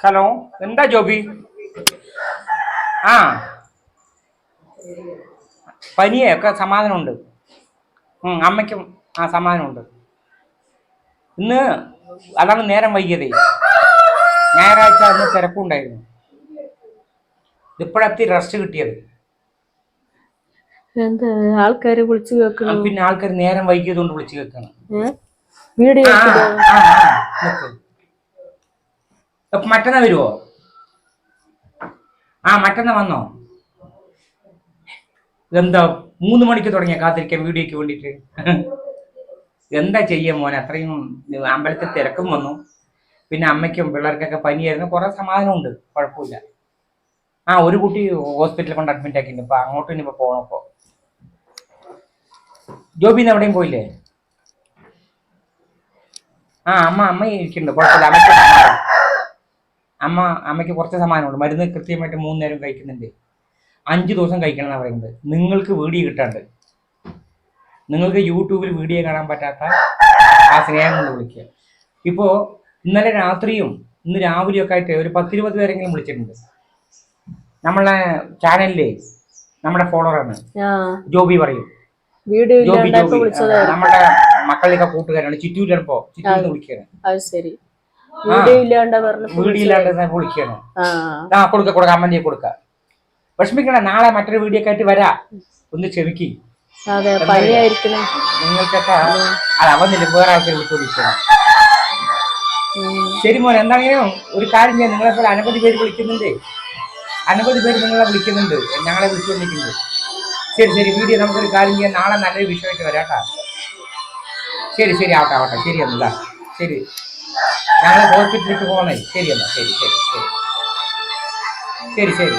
Hello എന്താ ജോബി? ആ. പനിയെ ഒക്കെ സമാധാനമുണ്ട് അമ്മയ്ക്കും ആ സമാധാനമുണ്ട്. ഇന്ന് അതാണ് നേരം വൈകിയതേ. ഞായറാഴ്ച അന്ന് തിരക്കുണ്ടായിരുന്നു. ഇപ്പോഴത്തി റെസ്റ്റ് കിട്ടിയത്. എന്താ ആൾക്കാരെ വിളിച്ചു ആ, പിന്നെ ആൾക്കാർ നേരം വൈകിയതുകൊണ്ട് വിളിച്ചു കേൾക്കണം? വീഡിയോ ആ, എടുത്തിടോ? ആ, ആ, നിക്ക്. അപ്പൊ മറ്റന്നാ വരുവോ? ആ മറ്റന്നാ വന്നോ? എന്താ മൂന്ന് മണിക്ക് തുടങ്ങിയ കാത്തിരിക്കാൻ വീഡിയോക്ക് വേണ്ടിട്ട് എന്താ ചെയ്യാ മോനെ? അത്രയും അമ്പലത്തിൽ തിരക്കും വന്നു. പിന്നെ അമ്മയ്ക്കും പിള്ളേർക്കൊക്കെ പനിയായിരുന്നു. കുറെ സമാധാനമുണ്ട്. കുഴപ്പമില്ല. ആ ഒരു കുട്ടി ഹോസ്പിറ്റലിൽ കൊണ്ട് അഡ്മിറ്റ് ആക്കിയിട്ടുണ്ട്. ഇപ്പൊ അങ്ങോട്ട് ഇനിയിപ്പോ പോകണം ഇപ്പോ. ജോബിന്ന് എവിടെയും പോയില്ലേ? ആ അമ്മ അമ്മ ഇരിക്കുന്നുണ്ട്. കുഴപ്പമില്ല. അമ്മയ്ക്ക്. അമ്മ അമ്മയ്ക്ക് കുറച്ച് സമാനമുണ്ട് മരുന്ന് കൃത്യമായിട്ട് മൂന്ന് നേരം കഴിക്കുന്നുണ്ട്. അഞ്ച് ദിവസം കഴിക്കണം എന്നാണ് പറയുന്നത്. നിങ്ങൾക്ക് വീഡിയോ കിട്ടാണ്ട്. നിങ്ങൾക്ക് യൂട്യൂബിൽ വീഡിയോ കാണാൻ പറ്റാത്ത ആ സ്നേഹം കൊണ്ട് വിളിക്കുക. ഇപ്പോൾ ഇന്നലെ രാത്രിയും ഇന്ന് രാവിലെയും ഒക്കെ ആയിട്ട് ഒരു പത്തിരുപത് പേരെങ്കിലും വിളിച്ചിട്ടുണ്ട്. നമ്മളെ ചാനലിലെ നമ്മുടെ ഫോളോവറാണ്. ജോബി പറയും. ജോബി ജോബി. നമ്മുടെ മക്കളിലൊക്കെ കൂട്ടുകാരാണ്. ചിറ്റൂരിലാണ് ഇപ്പോ. ചിറ്റൂരിൽ വിളിക്കുകയാണ്. അത് ശരി വീഡിയോ ഇല്ലാണ്ട പറഞ്ഞപ്പോ വീടില്ലാണ്ട് തന്നെ വിളിക്കുകയാണ് ആ. ആ കൊടുക്ക കൊടുക്ക അമ്മന്റെ കൊടുക്ക. വിഷമിക്കണ നാളെ മറ്റൊരു വീഡിയോ ആയിട്ട് വരാ. ഒന്ന് ചെവിക്ക് നിങ്ങൾക്കൊക്കെ അത് അവന്നില്ല വേറെ ആൾക്കാർ വിളിച്ചോണ്ടിരിക്കണം ശരി മോൻ എന്താണെങ്കിലും ഒരു കാര്യം ചെയ്യാം. നിങ്ങളെ പോലെ അനവധി പേര് വിളിക്കുന്നുണ്ട്. അനവധി പേര് നിങ്ങളെ വിളിക്കുന്നുണ്ട്. ഞങ്ങളെ വിളിച്ചുകൊണ്ടിരിക്കുന്നത് ശരി ശരി വീഡിയോ നമുക്കൊരു കാര്യം ചെയ്യാം. നാളെ നല്ലൊരു വിഷയമായിട്ട് വരാം കേട്ടാ. ശരി ശരി ആവട്ടെ ആവട്ടെ. ശരി എന്താ ശരി. ഞങ്ങൾ ഹോസ്പിറ്റലിലേക്ക് പോകണേ. ശരി എന്നാ ശരി ശരി ശരി. ശരി ശരി.